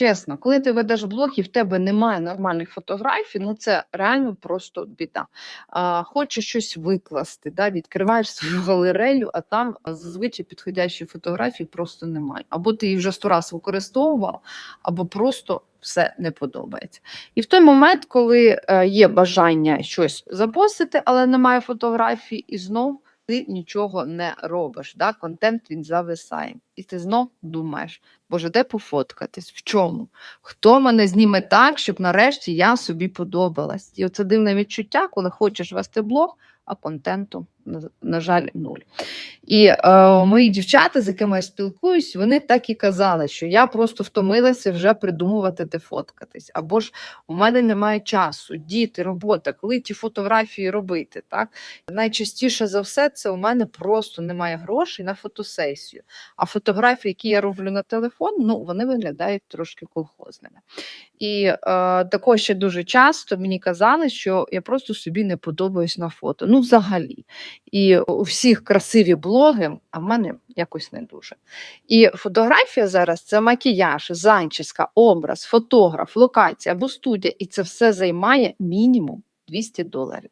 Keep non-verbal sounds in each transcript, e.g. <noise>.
Чесно, коли ти ведеш блог і в тебе немає нормальних фотографій, ну це реально просто біда. А, хочеш щось викласти, да, відкриваєш свою <laughs> галерею, а там зазвичай підходящої фотографії просто немає. Або ти її вже сто раз використовував, або просто все не подобається. І в той момент, коли е, є бажання щось запостити, але немає фотографій, і знов ти нічого не робиш. Да? Контент він зависає. І ти знов думаєш, Боже, де пофоткатись? В чому? Хто мене зніме так, щоб нарешті я собі подобалась? І оце дивне відчуття, коли хочеш вести блог, а контенту, на, жаль, нуль. І е, мої дівчата, з якими я спілкуюсь, вони так і казали, що я просто втомилася вже придумувати, де фоткатись. Або ж у мене немає часу, діти, робота, коли ті фотографії робити. Так? Найчастіше за все, це у мене просто немає грошей на фотосесію. А фотографії, які я роблю на телефон, ну вони виглядають трошки колхозними. І е, також ще дуже часто мені казали, що я просто собі не подобаюсь на фото. Ну, взагалі. І у всіх красиві блоги, а в мене якось не дуже. І фотографія зараз це макіяж, зачіска, образ, фотограф, локація або студія. І це все займає мінімум 200 доларів.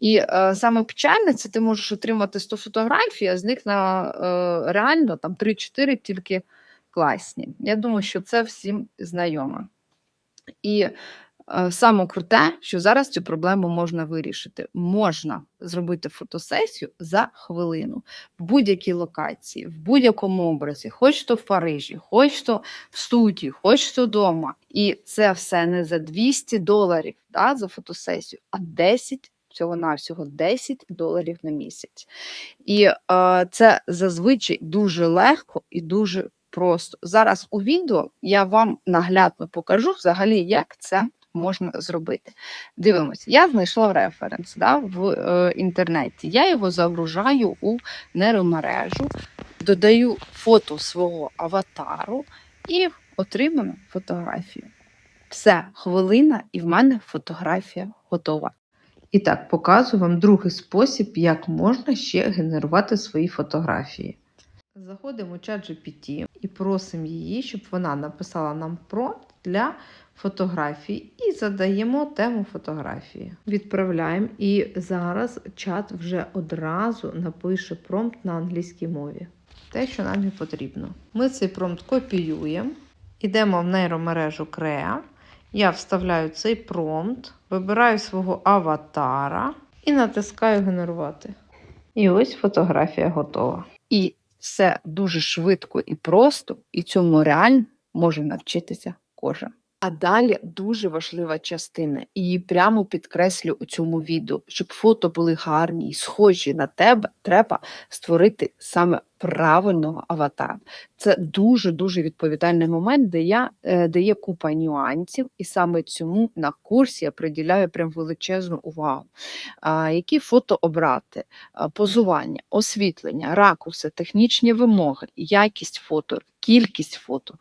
І е, саме печальне, це ти можеш отримати 100 фотографій, а з них на е, реально там 3-4 тільки класні. Я думаю, що це всім знайомо. І саме круте, що зараз цю проблему можна вирішити. Можна зробити фотосесію за хвилину в будь-якій локації, в будь-якому образі, хоч то в Парижі, хоч то в студії, хоч то вдома. І це все не за 200 доларів да, за фотосесію, а 10 всього-навсього 10 доларів на місяць. І е, це зазвичай дуже легко і дуже просто. Зараз у відео я вам наглядно покажу взагалі, як це можна зробити. Дивимось, я знайшла референс да, в е, інтернеті. Я його загружаю у нейромережу, додаю фото свого аватару і отримую фотографію. Все, хвилина, і в мене фотографія готова. І так, показую вам другий спосіб, як можна ще генерувати свої фотографії. Заходимо у чат GPT і просимо її, щоб вона написала нам промпт для фотографії і задаємо тему фотографії. Відправляємо, і зараз чат вже одразу напише промпт на англійській мові. Те, що нам і потрібно. Ми цей промпт копіюємо, йдемо в нейромережу Crea. Я вставляю цей промпт, вибираю свого аватара і натискаю генерувати. І ось фотографія готова. І все дуже швидко і просто, і цьому реально може навчитися кожен. А далі дуже важлива частина, і прямо підкреслю у цьому відео. Щоб фото були гарні і схожі на тебе, треба створити саме правильного аватара. Це дуже-дуже відповідальний момент, де я е, де є купа нюансів, і саме цьому на курсі я приділяю прям величезну увагу. А, Які фото обрати, позування, освітлення, ракурси, технічні вимоги, якість фото, кількість фото.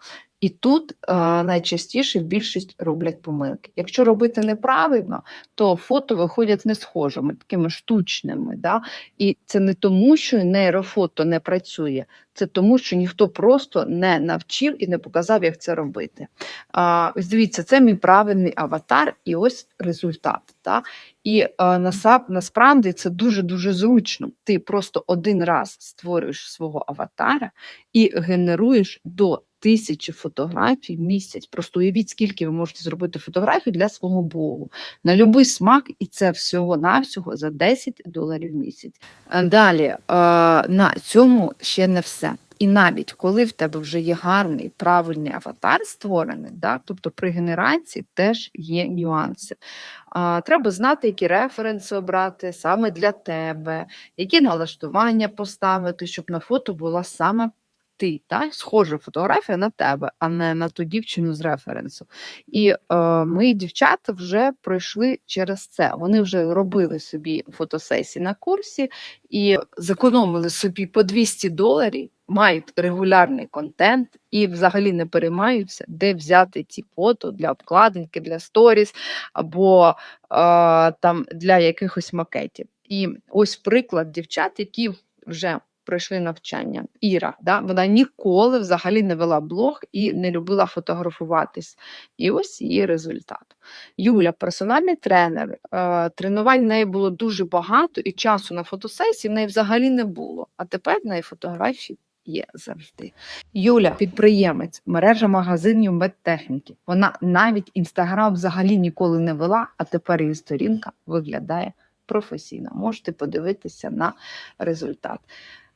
І тут е, найчастіше більшість роблять помилки. Якщо робити неправильно, то фото виходять не схожими, такими штучними. Да? І це не тому, що нейрофото не працює, це тому, що ніхто просто не навчив і не показав, як це робити. А, дивіться, це мій правильний аватар, і ось результат. Да? І а, насап, насправді це дуже-дуже зручно. Ти просто один раз створюєш свого аватара і генеруєш до тисячі фотографій в місяць. Просто уявіть, скільки ви можете зробити фотографій для свого блогу. На будь-який смак, і це всього-навсього за 10 доларів в місяць. Е, Далі, е, на цьому ще не все. І навіть коли в тебе вже є гарний правильний аватар створений, да, тобто при генерації теж є нюанси. А, Треба знати, які референси обрати саме для тебе, які налаштування поставити, щоб на фото була саме ти, та, схожа фотографія на тебе, а не на ту дівчину з референсу. І е, мої дівчата вже пройшли через це. Вони вже робили собі фотосесії на курсі і зекономили собі по 200 доларів, мають регулярний контент і взагалі не переймаються, де взяти ці фото для обкладинки, для сторіс або е, там для якихось макетів. І ось приклад дівчат, які вже пройшли навчання. Іра, да, вона ніколи взагалі не вела блог і не любила фотографуватись. І ось її результат. Юля, персональний тренер. Е, тренувань в неї було дуже багато, і часу на фотосесії в неї взагалі не було. А тепер в неї фотографії є завжди. Юля, підприємець, мережа магазинів медтехніки. Вона навіть інстаграм взагалі ніколи не вела, а тепер її сторінка виглядає професійно. Можете подивитися на результат.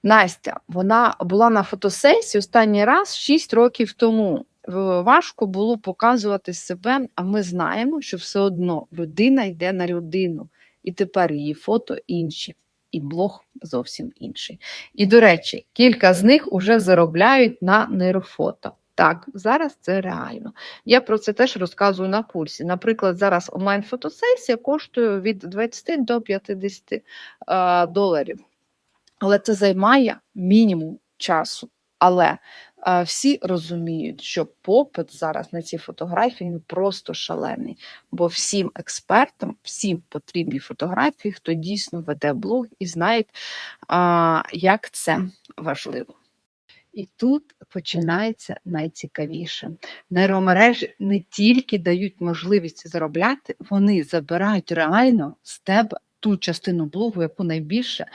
Настя, вона була на фотосесії останній раз 6 років тому. Важко було показувати себе, а ми знаємо, що все одно людина йде на людину, і тепер її фото інші, і блог зовсім інший. І, до речі, кілька з них вже заробляють на нейрофото. Так, зараз це реально. Я про це теж розказую на пульсі. Наприклад, зараз онлайн-фотосесія коштує від 20 до 50 е, доларів. Але це займає мінімум часу. Але е, всі розуміють, що попит зараз на ці фотографії ну, просто шалений. Бо всім експертам, всім потрібні фотографії, хто дійсно веде блог і знає, а, як це важливо. І тут починається найцікавіше. Нейромережі не тільки дають можливість заробляти, вони забирають реально з тебе ту частину блогу, яку найбільше,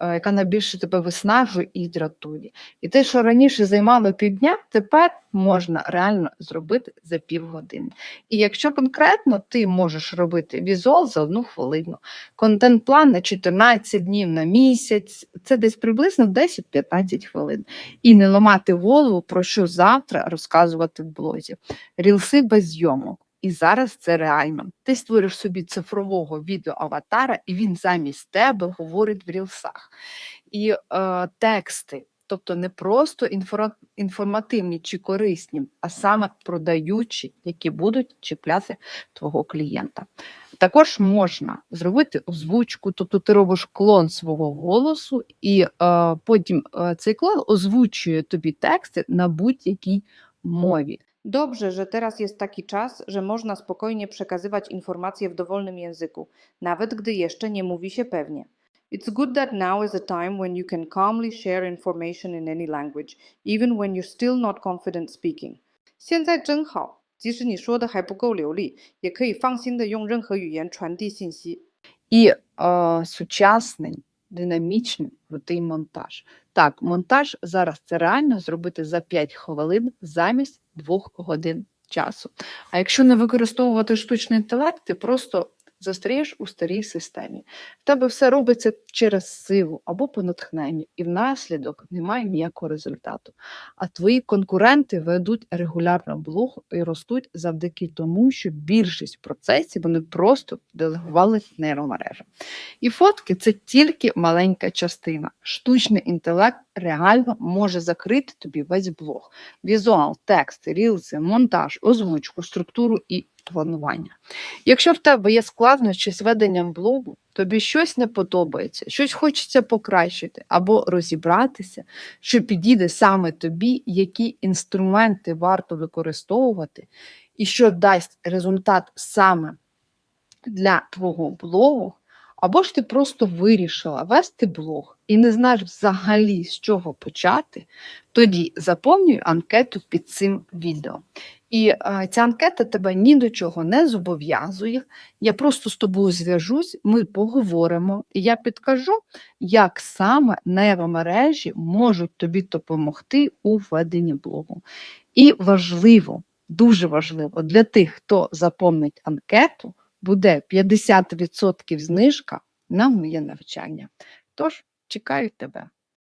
е, яка найбільше тебе виснажує і дратує. І те, що раніше займало півдня, тепер можна реально зробити за півгодини. І якщо конкретно ти можеш робити візуал за одну хвилину, контент-план на 14 днів на місяць, це десь приблизно 10-15 хвилин. І не ламати голову, про що завтра розказувати в блозі. Рілси без зйомок. І зараз це реально. Ти створиш собі цифрового відеоаватара, і він замість тебе говорить в рілсах. І е, тексти, тобто не просто інформативні чи корисні, а саме продаючі, які будуть чіпляти твого клієнта. Також можна зробити озвучку, тобто ти робиш клон свого голосу, і е, потім е, цей клон oзвучує тобі тексти на будь-якій mowі. Dobrze, że teraz jest taki czas, że można spokojnie przekazywać informacje w dowolnym języku, nawet gdy jeszcze nie mówi się pewnie. It's good that now is a time when you can calmly share information in any language, even when you're still not confident speaking. 现在真好，即使你说的还不够流利，也可以放心的用任何语言传递信息。 І е, сучасний, динамічний, крутий монтаж. Так, монтаж зараз це реально зробити за 5 хвилин замість 2 годин часу. А якщо не використовувати штучний інтелект, ти просто застрієш у старій системі. В тебе все робиться через силу або по натхненню, і внаслідок немає ніякого результату. А твої конкуренти ведуть регулярно блог і ростуть завдяки тому, що більшість процесів вони просто делегували нейромережам. І фотки це тільки маленька частина. Штучний інтелект реально може закрити тобі весь блог. Візуал, текст, рілси, монтаж, озвучку, структуру і планування. Якщо в тебе є складнощі з веденням блогу, тобі щось не подобається, щось хочеться покращити або розібратися, що підійде саме тобі, які інструменти варто використовувати, і що дасть результат саме для твого блогу, або ж ти просто вирішила вести блог і не знаєш взагалі з чого почати, тоді заповнюй анкету під цим відео. І е, ця анкета тебе ні до чого не зобов'язує. Я просто з тобою зв'яжусь, ми поговоримо, і я підкажу, як саме нейромережі можуть тобі допомогти у веденні блогу. І важливо, дуже важливо для тих, хто заповнить анкету, буде 50% знижка на моє навчання. Тож чекаю тебе.